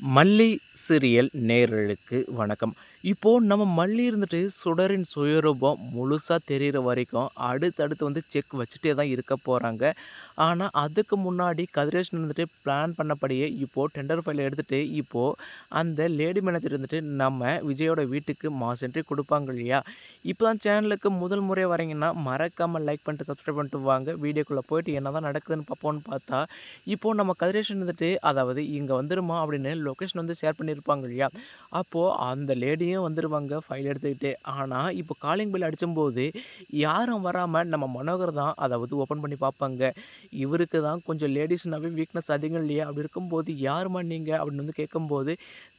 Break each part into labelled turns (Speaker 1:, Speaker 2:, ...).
Speaker 1: மல்லி சீரியல் நேயர்களுக்கு வணக்கம். இப்போ நம்ம மல்லி இருந்துட்டு சுடரின் சுயரூபம் முழுசாக தெரிகிற வரைக்கும் அடுத்தடுத்து வந்து செக் வச்சுட்டே தான் இருக்க போகிறாங்க ஆனால் அதுக்கு முன்னாடி கதிரேஷன் வந்துட்டு பிளான் பண்ணபடியே இப்போது டெண்டர் ஃபைல் எடுத்துட்டு இப்போ அந்த லேடி மேனேஜர் வந்துட்டு நம்ம விஜயோட வீட்டுக்கு மாசென்ட்ரி கொடுப்பாங்க இல்லையா? இப்போ தான் சேனலுக்கு முதல் முறை வரீங்கன்னா மறக்காமல் லைக் பண்ணிட்டு, சப்ஸ்கிரைப் பண்ணிட்டு வாங்க. வீடியோக்குள்ளே போயிட்டு என்னதான் நடக்குதுன்னு பார்ப்போம்னு பார்த்தா, இப்போது நம்ம கதிரேஷன் வந்துட்டு அதாவது இங்கே வந்துருமா அப்படின்னு லொக்கேஷன் வந்து ஷேர் பண்ணியிருப்பாங்க இல்லையா? அப்போது அந்த லேடியும் வந்துருவாங்க ஃபைல் எடுத்துக்கிட்டு. ஆனால் இப்போ காலிங் பில் அடிச்சம்போது யாரும் வராமல் நம்ம மனோகர் தான் அதாவது ஓப்பன் பண்ணி பார்ப்பாங்க. இவருக்கு தான் கொஞ்சம் லேடீஸ்னாவே வீக்னஸ் அதிகம் இல்லையா? அப்படி இருக்கும்போது யாரும்மா நீங்கள் அப்படின்னு வந்து கேட்கும்போது,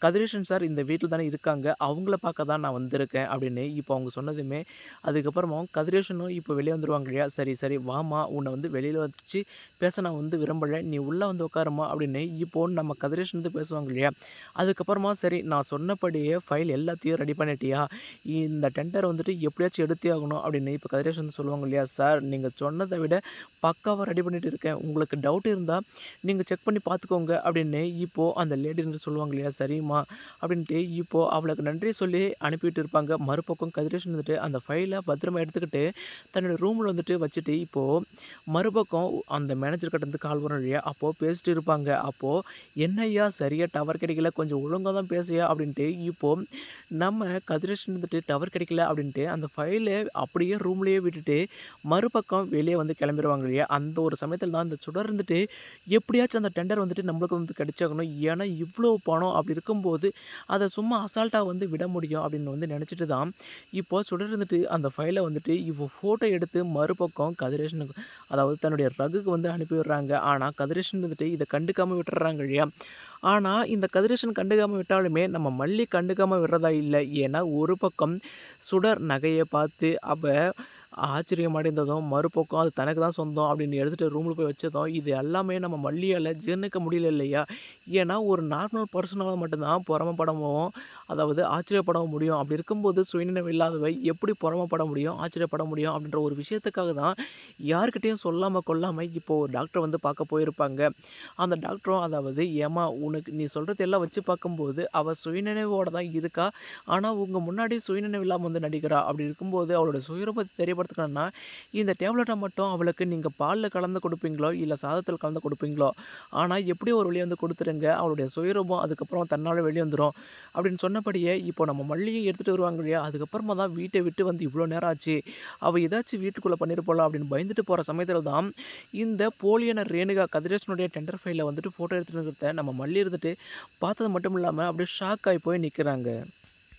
Speaker 1: கதிரேஷன் சார் இந்த வீட்டில் தானே இருக்காங்க. அவங்கள பார்க்க தான் நான் வந்திருக்கேன் அப்படின்னு இப்போ அவங்க சொன்னதுமே, அதுக்கப்புறமா கதிரேஷனும் இப்போ வெளியே வந்துடுவாங்க இல்லையா? சரி, சரி வாமா உன்னை வந்து வெளியில் வச்சு பேச நான் வந்து விரும்பலை நீ உள்ளே வந்து உட்காரும்மா அப்படின்னு இப்போ நம்ம கதிரேஷன் வந்து பேசுவாங்க இல்லையா? அதுக்கப்புறமா சரி நான் சொன்னபடியே ஃபைல் எல்லாத்தையும் ரெடி பண்ணிட்டியா? இந்த டெண்டர் வந்துட்டு எப்படியாச்சும் எடுத்தே ஆகணும் அப்படின்னு இப்போ கதிரேஷன் வந்து சொல்லுவாங்க இல்லையா? சார் நீங்கள் சொன்னதை விட பக்காவாக ரெடி பண்ணிகிட்டு இருக்கேன். உங்களுக்கு டவுட் இருந்தால் நீங்கள் செக் பண்ணி பார்த்துக்கோங்க அப்படின்னு இப்போது அந்த லேடின்னு சொல்லுவாங்க இல்லையா? சரிம்மா அப்படின்ட்டு இப்போது அவளுக்கு நன்றி சொல்லி அனுப்பிட்டு இருப்பாங்க. மறுபக்கம் கதிரேஷன் வந்துட்டு அந்த ஃபைலை பத்திரமா எடுத்துக்கிட்டு தன்னோட ரூமில் வந்துட்டு வச்சுட்டு இப்போது மறுபக்கம் அந்த மேனேஜர் இருந்து கால் வரும் இல்லையா? அப்போது பேசிட்டு இருப்பாங்க. அப்போது என்னய்யா சரியாக டவர் கிடைக்கல கொஞ்சம் ஒழுங்காக தான் பேசுயா அப்படின்ட்டு இப்போது நம்ம கதிரேஷன் வந்துட்டு டவர் கிடைக்கல அப்படின்ட்டு அந்த ஃபைலை அப்படியே ரூம்லேயே விட்டுட்டு மறுபக்கம் வெளியே வந்து கிளம்பிடுவாங்க இல்லையா? அந்த ஒரு சமயத்தில் தான் அந்த சுடர் இருந்துட்டு எப்படியாச்சும் அந்த டெண்டர் வந்துட்டு நம்மளுக்கு வந்து கிடைச்சாகணும். ஏன்னா இவ்வளோ பணம் அப்படி இருக்கும்போது அதை சும்மா அசால்ட்டாக வந்து விட முடியும் அப்படின்னு வந்து நினச்சிட்டு தான் இப்போ சுடர் இருந்துட்டு அந்த ஃபைலை வந்துட்டு இவ ஃபோட்டோ எடுத்து மறுபக்கம் கதிரேஷனுக்கு அதாவது தன்னுடைய ரகுக்கு வந்து அனுப்பி விடுறாங்க. ஆனால் கதிரேஷன் வந்துட்டு இதை கண்டுக்காமல் விட்டுறாங்க இல்லையா? ஆனால் இந்த கதிரேஷன் கண்டுக்காமல் விட்டாலுமே நம்ம மல்லி கண்டுக்காமல் விடுறதா இல்லை ஏன்னா, ஒரு பக்கம் சுடர் நகையை பார்த்து அவள் ஆச்சரியம் அடைந்ததும், மறுபக்கம் அது தனக்கு தான் சொந்தம் அப்படின்னு எடுத்துகிட்டு ரூமில் போய் வச்சதும், இது எல்லாமே நம்ம மல்லியால ஜீரணிக்க முடியல இல்லையா? ஏன்னா, ஒரு நார்மல் பர்சனால் மட்டும்தான் தான் அதாவது ஆச்சரியப்படவும் முடியும். அப்படி இருக்கும்போது சுயநினைவு இல்லாதவை எப்படி பொறாமப்பட முடியும்? ஆச்சரியப்பட முடியும்? அப்படின்ற ஒரு விஷயத்துக்காக தான் யார்கிட்டயும் சொல்லாமல் கொள்ளாம இப்போ ஒரு டாக்டர் வந்து பார்க்க போயிருப்பாங்க. அந்த டாக்டரும் அதாவது ஏம்மா உனக்கு நீ சொல்கிறது எல்லாம் வச்சு பார்க்கும்போது, அவள் சுயநினைவோட தான் இருக்கா. ஆனால் உங்கள் முன்னாடி சுயநினைவு இல்லாமல் வந்து நடிக்கிறா. அப்படி இருக்கும்போது அவளோட சுயரூபத்தை தெரியப்படுத்துக்கணும்னா இந்த டேப்லெட்டை மட்டும் அவளுக்கு நீங்கள் பாலில் கலந்து கொடுப்பீங்களோ இல்லை சாதத்தில் கலந்து கொடுப்பீங்களோ ஆனால் எப்படி ஒரு வழியை வந்து கொடுத்துருங்க அவளுடைய சுயரூபம் அதுக்கப்புறம் தன்னால் வெளியே வந்துடும் அப்படின்னு சொன்னபடியே இப்போ நம்ம மல்லியும் எடுத்துகிட்டு வருவாங்க இல்லையா? அதுக்கப்புறமா தான் வீட்டை விட்டு வந்து இவ்வளோ நேரம் ஆச்சு. அவள் ஏதாச்சும் வீட்டுக்குள்ளே பண்ணியிருப்பாளா அப்படின்னு பயந்துட்டு போகிற சமயத்தில் தான், இந்த போலியான ரேணுகா கதிரேசனுடைய டெண்டர் ஃபைலில் வந்துட்டு ஃபோட்டோ எடுத்துகிட்டு இருக்கிறத நம்ம மல்லி இருந்துட்டு பார்த்தது மட்டும் இல்லாமல் அப்படியே ஷாக் ஆகி போய் நிற்கிறாங்க